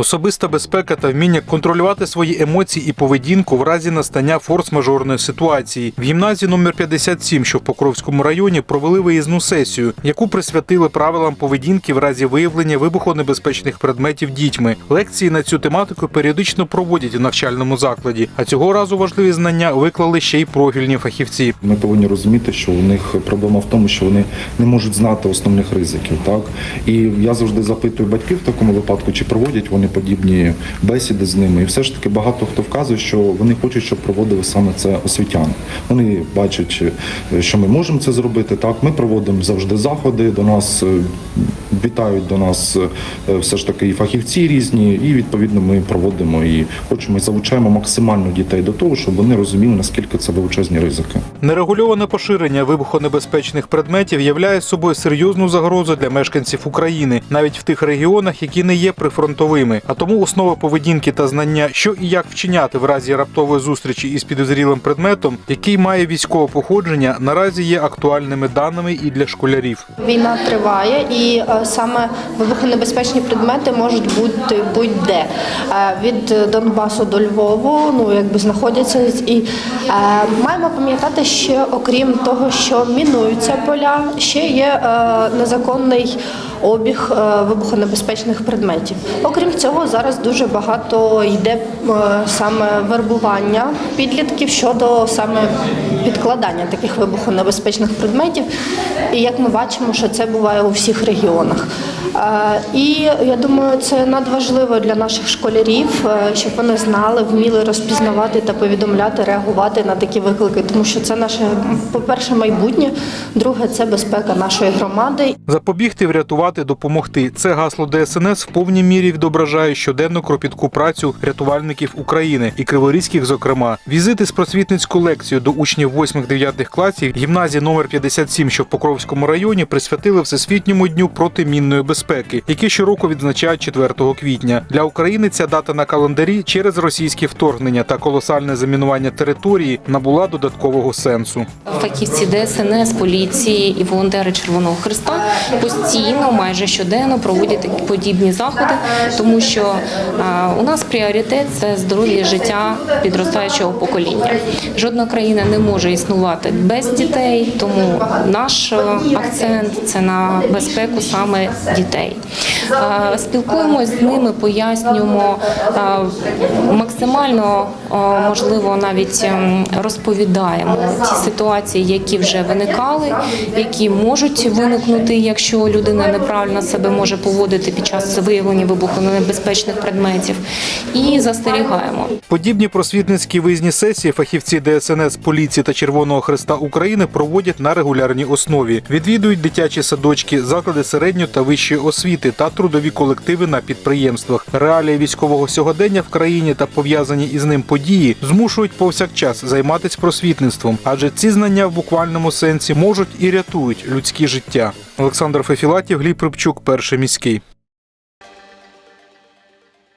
особиста безпека та вміння контролювати свої емоції і поведінку в разі настання форс-мажорної ситуації. В гімназії номер 57, що в Покровському районі, провели виїзну сесію, яку присвятили правилам поведінки в разі виявлення вибухонебезпечних предметів дітьми. Лекції на цю тематику періодично проводять у навчальному закладі. А цього разу важливі знання виклали ще й профільні фахівці. Ми повинні розуміти, що у них проблема в тому, що вони не можуть знати основних ризиків. Так і я завжди запитую батьків в такому випадку, чи проводять вони подібні бесіди з ними. І все ж таки багато хто вказує, що вони хочуть, щоб проводили саме це освітяни. Вони бачать, е, що ми можемо це зробити. Так, ми проводимо завжди заходи. До нас е, вітають до нас е, все ж таки і фахівці різні, і відповідно ми проводимо і хочемо і залучаємо максимально дітей до того, щоб вони розуміли наскільки це величезні ризики. Нерегульоване поширення вибухонебезпечних предметів являє собою серйозну загрозу для мешканців України, навіть в тих регіонах, які не є прифронтовими. А тому основа поведінки та знання, що і як вчиняти в разі раптової зустрічі із підозрілим предметом, який має військове походження, наразі є актуальними даними і для школярів. Війна триває, і е, саме вибухонебезпечні предмети можуть бути будь-де Е, від Донбасу до Львову. Ну якби знаходяться і е, маємо пам'ятати, що окрім того, що мінуються поля, ще є незаконний обіг е, вибухонебезпечних предметів. Окрім цього, зараз дуже багато йде е, саме вербування підлітків щодо саме підкладання таких вибухонебезпечних предметів. І як ми бачимо, що це буває у всіх регіонах. Е, І я думаю, це надважливо для наших школярів, щоб вони знали, вміли розпізнавати та повідомляти, реагувати на такі виклики, тому що це наше, по-перше, майбутнє, друге це безпека нашої громади. Запобігти, врятувати, допомогти. Це гасло ДСНС в повній мірі відображає щоденну кропітку працю рятувальників України і криворізьких, зокрема, візити з просвітницькою лекцією до учнів 8-9 класів гімназії номер 57, що в Покровському районі, присвятили Всесвітньому дню протимінної безпеки, який щороку відзначають 4 квітня. Для України ця дата на календарі через російське вторгнення та колосальне замінування території набула додаткового сенсу. Фахівці ДСНС, поліції і волонтери Червоного Христа постійно, майже щоденно проводять подібні заходи, тому що у нас пріоритет це здоров'я життя підростаючого покоління. Жодна країна не може існувати без дітей, тому наш е, акцент це на безпеку саме дітей. Спілкуємось з ними, пояснюємо максимально можливо навіть ем, розповідаємо ті ситуації, які вже виникали, які можуть виникнути, якщо людина неправильно себе може поводити під час виявлення вибухонебезпечних предметів, і застерігаємо. Подібні просвітницькі виїзні сесії фахівці ДСНС, поліції та Червоного Христа України проводять на регулярній основі. Відвідують дитячі садочки, заклади середньої та вищої освіти та трудові колективи на підприємствах. Реалії військового сьогодення в країні та пов'язані із ним події змушують повсякчас займатися просвітництвом, адже ці знання в буквальному сенсі можуть і рятують людські життя. Олександр Фефілатів, Гліб Рибчук, перший міський.